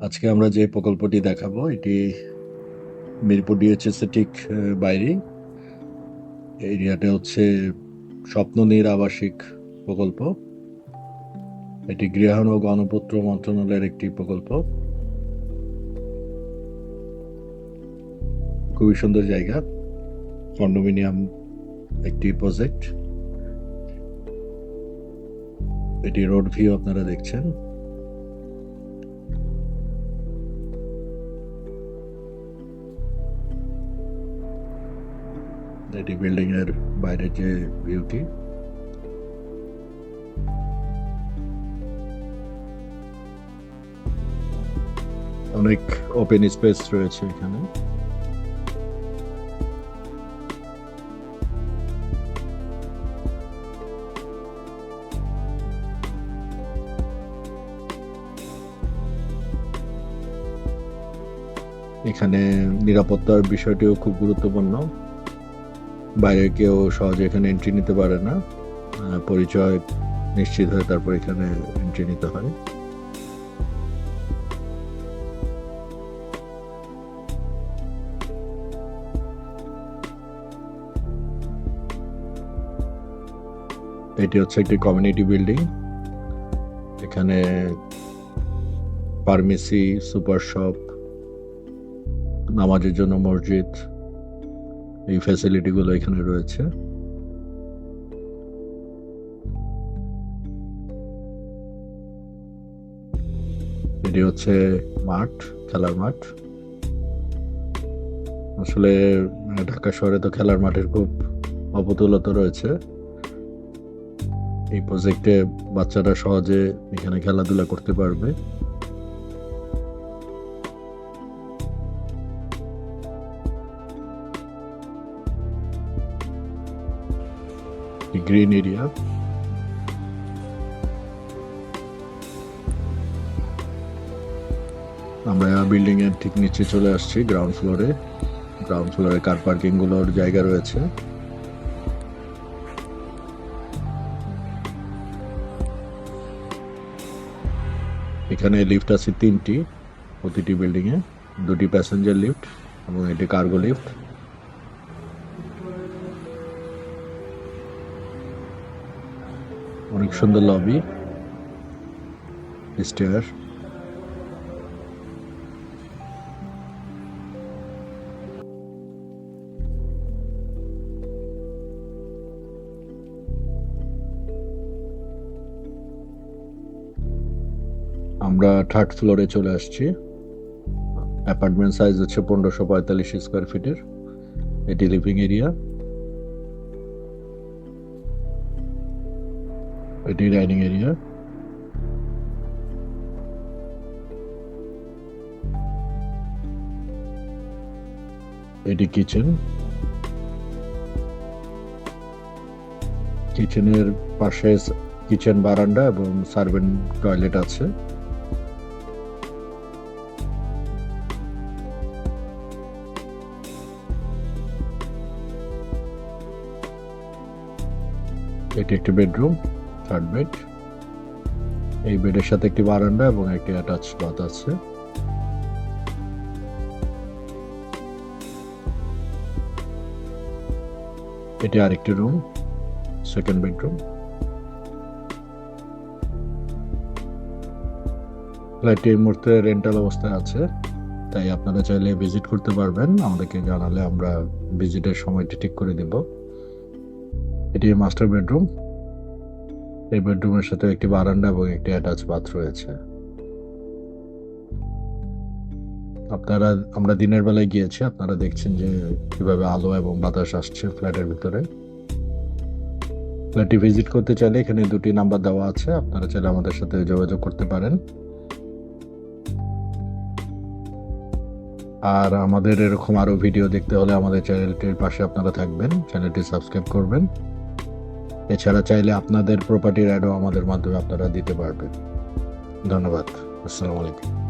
আজকে আমরা যে প্রকল্পটি দেখাবো এটি মিরপুর ডিএচএস ঠিক আহ, বাইরেই এরিয়াটা হচ্ছে স্বপ্ননীর আবাসিক প্রকল্প। এটি গৃহায়ণ ও গণপূত্র মন্ত্রণালয়ের একটি প্রকল্প। খুবই সুন্দর জায়গা। কন্ডোমিনিয়াম একটি প্রজেক্ট। এটি রোড ভিউ আপনারা দেখছেন। এটি বিল্ডিং এর বাইরের যে ভিউটি অনেক ওপেন স্পেস রয়েছে এখানে এখানে নিরাপত্তার বিষয়টিও খুব গুরুত্বপূর্ণ। বাইরে কেউ সহজে এখানে এন্ট্রি নিতে পারে না। পরিচয় নিশ্চিত হয়ে, তারপর এখানে এন্ট্রি নিতে হয়। এটি হচ্ছে একটি কমিউনিটি বিল্ডিং এখানে ফার্মেসি সুপার শপ নামাজের জন্য মসজিদ এই ফ্যাসিলিটিগুলো এখানে রয়েছে। এটি হচ্ছে মাঠ, খেলার মাঠ। আসলে, ঢাকা শহরে তো খেলার মাঠের খুব অপতুলতা রয়েছে। এই প্রজেক্টে বাচ্চারা সহজে এখানে খেলাধুলা করতে পারবে। গ্রিন এরিয়া আমরা বিল্ডিং এর ঠিক নিচে চলে আসছি গ্রাউন্ড ফ্লোরে গ্রাউন্ড ফ্লোরে কার পার্কিংগুলোর জায়গা রয়েছে। এখানে লিফট আছে তিনটি, প্রতিটি বিল্ডিং এ। দুটি প্যাসেঞ্জার লিফট এবং এটি কার্গো লিফট অনেক সুন্দর লবি স্টেয়ার আমরা থার্ড ফ্লোরে চলে আসছি। অ্যাপার্টমেন্ট সাইজ হচ্ছে পনেরোশো পঁয়তাল্লিশ স্কোয়ার ফিটের এটি লিভিং এরিয়া এটি ডাইনিং এরিয়া এটি কিচেন কিচেনের পাশে কিচেন বারান্দা এবং সার্ভেন্ট টয়লেট আছে। এটি একটি বেডরুম থার্ড বেড। এই বেডের সাথে একটি বারান্দা এবং একটি অ্যাটাচ বাথ আছে। এটি আরেকটি রুম, সেকেন্ড বেডরুম। ফ্ল্যাটটি এই মুহূর্তে রেন্টাল অবস্থায় আছে, তাই আপনারা চাইলে ভিজিট করতে পারবেন। আমাদেরকে জানালে আমরা ভিজিটের সময়টি ঠিক করে দেব। এটি মাস্টার বেডরুম। এই বেডরুমের সাথে একটি বারান্দা এবং একটি অ্যাটাচ বাথ রয়েছে। আপনারা, আমরা দিনের বেলায় গিয়েছি, আপনারা দেখছেন যে কীভাবে আলো এবং বাতাস আসছে ফ্ল্যাটের ভিতরে। ফ্ল্যাটটি ভিজিট করতে চাইলে এখানে দুটি নাম্বার দেওয়া আছে, আপনারা চাইলে আমাদের সাথে যোগাযোগ করতে পারেন। আর আমাদের এরকম আরও ভিডিও দেখতে হলে আমাদের চ্যানেলটির পাশে আপনারা থাকবেন, চ্যানেলটি সাবস্ক্রাইব করবেন। এছাড়া চাইলে আপনাদের প্রপার্টির অ্যাডও আমাদের মাধ্যমে আপনারা দিতে পারবেন। ধন্যবাদ। আসসালামু আলাইকুম।